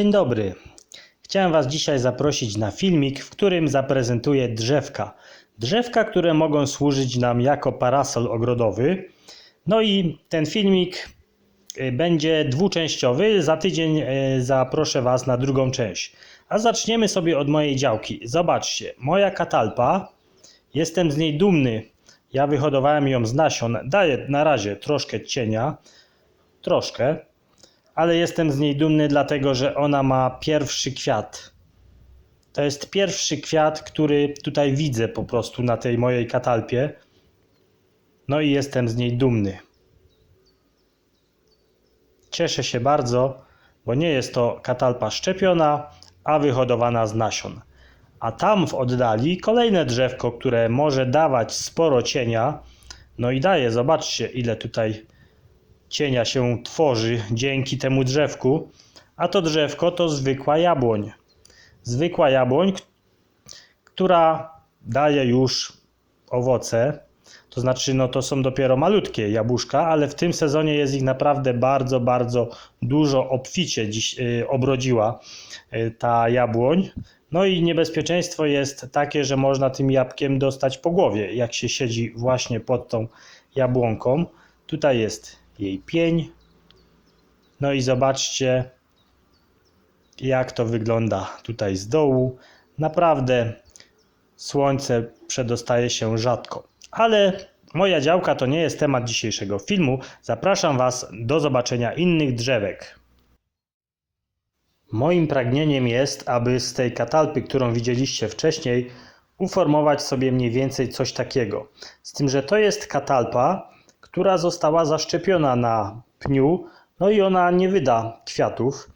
Dzień dobry. Chciałem Was dzisiaj zaprosić na filmik, w którym zaprezentuję drzewka. Drzewka, które mogą służyć nam jako parasol ogrodowy. No i ten filmik y, będzie dwuczęściowy. Za tydzień y, zaproszę Was na drugą część. A zaczniemy sobie od mojej działki. Zobaczcie, moja katalpa, jestem z niej dumny. Ja wyhodowałem ją z nasion. Daję na razie troszkę cienia, troszkę, ale jestem z niej dumny, dlatego że ona ma pierwszy kwiat. To jest pierwszy kwiat, który tutaj widzę po prostu na tej mojej katalpie. No i jestem z niej dumny. Cieszę się bardzo, bo nie jest to katalpa szczepiona, a wyhodowana z nasion. A tam w oddali kolejne drzewko, które może dawać sporo cienia. No i daje, zobaczcie ile tutaj cienia się tworzy dzięki temu drzewku. A to drzewko to zwykła jabłoń. Zwykła jabłoń, która daje już owoce. To znaczy, no to są dopiero malutkie jabłuszka, ale w tym sezonie jest ich naprawdę bardzo, bardzo dużo. Obficie dziś y, obrodziła y, ta jabłoń. No i niebezpieczeństwo jest takie, że można tym jabłkiem dostać po głowie, jak się siedzi właśnie pod tą jabłonką. Tutaj jest jej pień. No i zobaczcie, jak to wygląda tutaj z dołu. Naprawdę słońce przedostaje się rzadko. Ale moja działka to nie jest temat dzisiejszego filmu. Zapraszam Was do zobaczenia innych drzewek. Moim pragnieniem jest, aby z tej katalpy, którą widzieliście wcześniej, uformować sobie mniej więcej coś takiego. Z tym, że to jest katalpa, która została zaszczepiona na pniu, no i ona nie wyda kwiatów.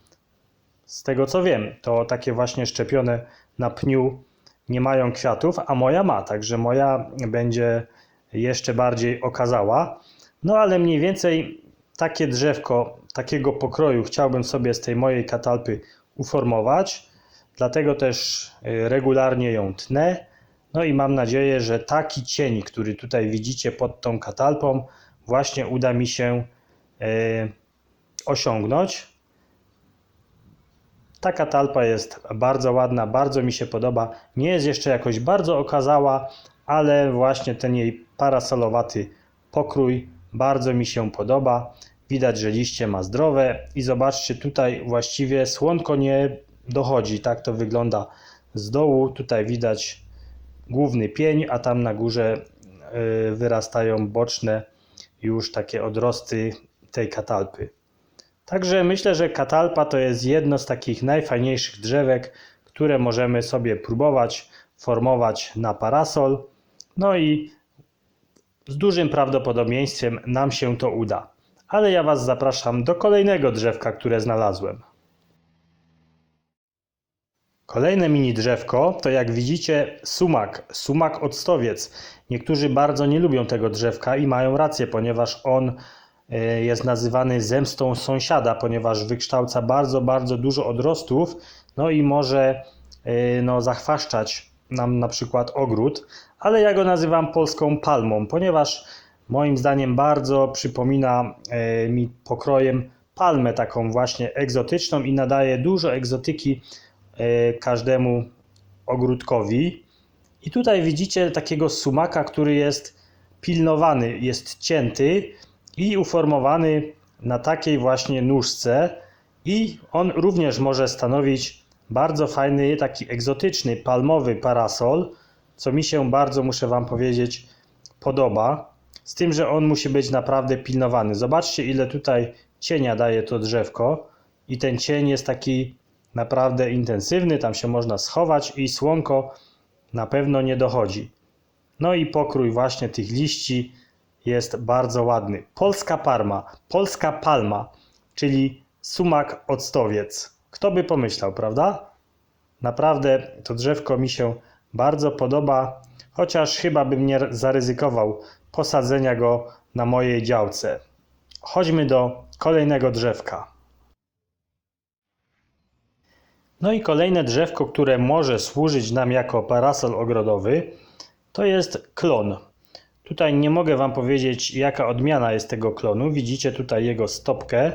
Z tego co wiem, to takie właśnie szczepione na pniu nie mają kwiatów, a moja ma, także moja będzie jeszcze bardziej okazała. No ale mniej więcej takie drzewko takiego pokroju chciałbym sobie z tej mojej katalpy uformować. Dlatego też y, regularnie ją tnę. No i mam nadzieję, że taki cień, który tutaj widzicie pod tą katalpą, właśnie uda mi się y, osiągnąć. Ta katalpa jest bardzo ładna, bardzo mi się podoba. Nie jest jeszcze jakoś bardzo okazała, ale właśnie ten jej parasolowaty pokrój bardzo mi się podoba. Widać, że liście ma zdrowe i zobaczcie tutaj właściwie słonko nie dochodzi. Tak to wygląda z dołu. Tutaj widać główny pień, a tam na górze y, wyrastają boczne już takie odrosty tej katalpy. Także myślę, że katalpa to jest jedno z takich najfajniejszych drzewek, które możemy sobie próbować formować na parasol. No i z dużym prawdopodobieństwem nam się to uda. Ale ja Was zapraszam do kolejnego drzewka, które znalazłem. Kolejne mini drzewko to jak widzicie sumak, sumak octowiec. Niektórzy bardzo nie lubią tego drzewka i mają rację, ponieważ on e, jest nazywany zemstą sąsiada, ponieważ wykształca bardzo, bardzo dużo odrostów, no i może e, no, zachwaszczać nam na przykład ogród, ale ja go nazywam polską palmą, ponieważ moim zdaniem bardzo przypomina e, mi pokrojem palmę taką właśnie egzotyczną i nadaje dużo egzotyki każdemu ogródkowi. I tutaj widzicie takiego sumaka, który jest pilnowany, jest cięty i uformowany na takiej właśnie nóżce i on również może stanowić bardzo fajny, taki egzotyczny, palmowy parasol, co mi się bardzo, muszę Wam powiedzieć, podoba. Z tym, że on musi być naprawdę pilnowany. Zobaczcie, ile tutaj cienia daje to drzewko i ten cień jest taki naprawdę intensywny, tam się można schować i słonko na pewno nie dochodzi. No i pokrój właśnie tych liści jest bardzo ładny. Polska parma, polska palma, czyli sumak octowiec. Kto by pomyślał, prawda? Naprawdę to drzewko mi się bardzo podoba, chociaż chyba bym nie zaryzykował posadzenia go na mojej działce. Chodźmy do kolejnego drzewka. No i kolejne drzewko, które może służyć nam jako parasol ogrodowy, to jest klon. Tutaj nie mogę Wam powiedzieć, jaka odmiana jest tego klonu. Widzicie tutaj jego stopkę.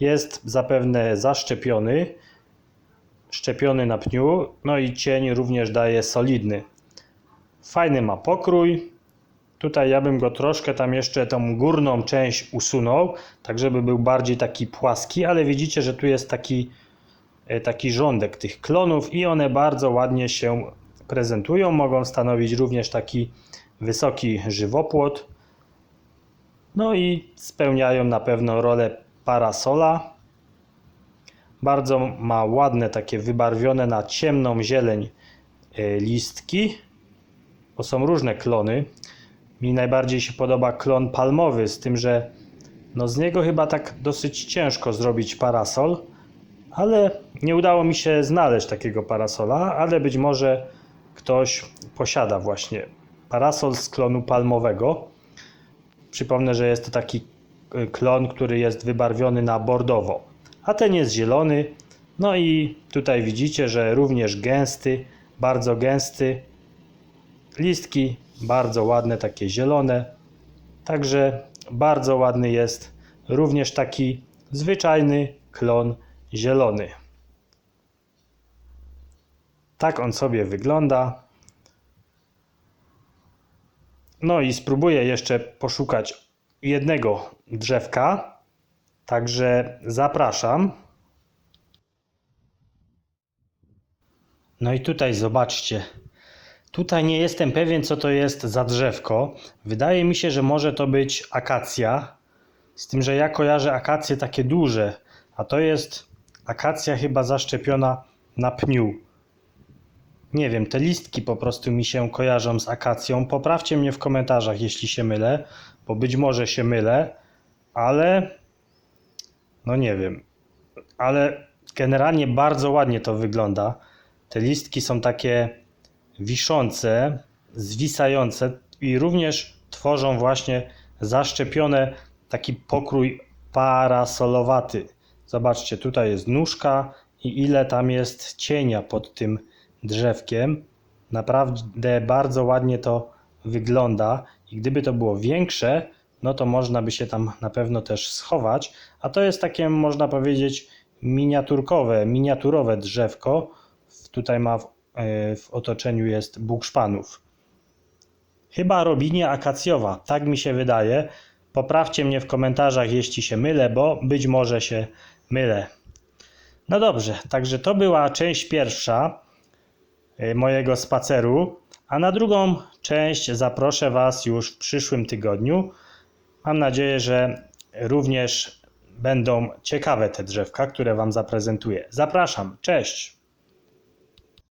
Jest zapewne zaszczepiony. szczepiony na pniu, no i cień również daje solidny. Fajny ma pokrój. Tutaj ja bym go troszkę tam jeszcze tą górną część usunął, tak żeby był bardziej taki płaski, ale widzicie, że tu jest taki, taki rządek tych klonów i one bardzo ładnie się prezentują. Mogą stanowić również taki wysoki żywopłot. No i spełniają na pewno rolę parasola. Bardzo ma ładne takie wybarwione na ciemną zieleń e, listki, bo są różne klony. Mi najbardziej się podoba klon palmowy, z tym, że no z niego chyba tak dosyć ciężko zrobić parasol, ale nie udało mi się znaleźć takiego parasola, ale być może ktoś posiada właśnie parasol z klonu palmowego. Przypomnę, że jest to taki y, klon, który jest wybarwiony na bordowo, a ten jest zielony. No i tutaj widzicie, że również gęsty, bardzo gęsty. Listki bardzo ładne, takie zielone. Także bardzo ładny jest również taki zwyczajny klon zielony. Tak on sobie wygląda. No i spróbuję jeszcze poszukać jednego drzewka. Także zapraszam. No i tutaj zobaczcie. Tutaj nie jestem pewien, co to jest za drzewko. Wydaje mi się, że może to być akacja. Z tym, że ja kojarzę akacje takie duże, a to jest akacja chyba zaszczepiona na pniu. Nie wiem, te listki po prostu mi się kojarzą z akacją. Poprawcie mnie w komentarzach, jeśli się mylę, bo być może się mylę, ale no nie wiem. Ale generalnie bardzo ładnie to wygląda. Te listki są takie wiszące, zwisające i również tworzą właśnie zaszczepione taki pokrój parasolowaty. Zobaczcie, tutaj jest nóżka i ile tam jest cienia pod tym drzewkiem. Naprawdę bardzo ładnie to wygląda i gdyby to było większe, no to można by się tam na pewno też schować, a to jest takie można powiedzieć miniaturkowe, miniaturowe drzewko. Tutaj ma w, e, w otoczeniu jest Bóg szpanów. Chyba robinia akacjowa, tak mi się wydaje. Poprawcie mnie w komentarzach, jeśli się mylę, bo być może się mylę. No dobrze, także to była część pierwsza mojego spaceru, a na drugą część zaproszę Was już w przyszłym tygodniu. Mam nadzieję, że również będą ciekawe te drzewka, które Wam zaprezentuję. Zapraszam, cześć!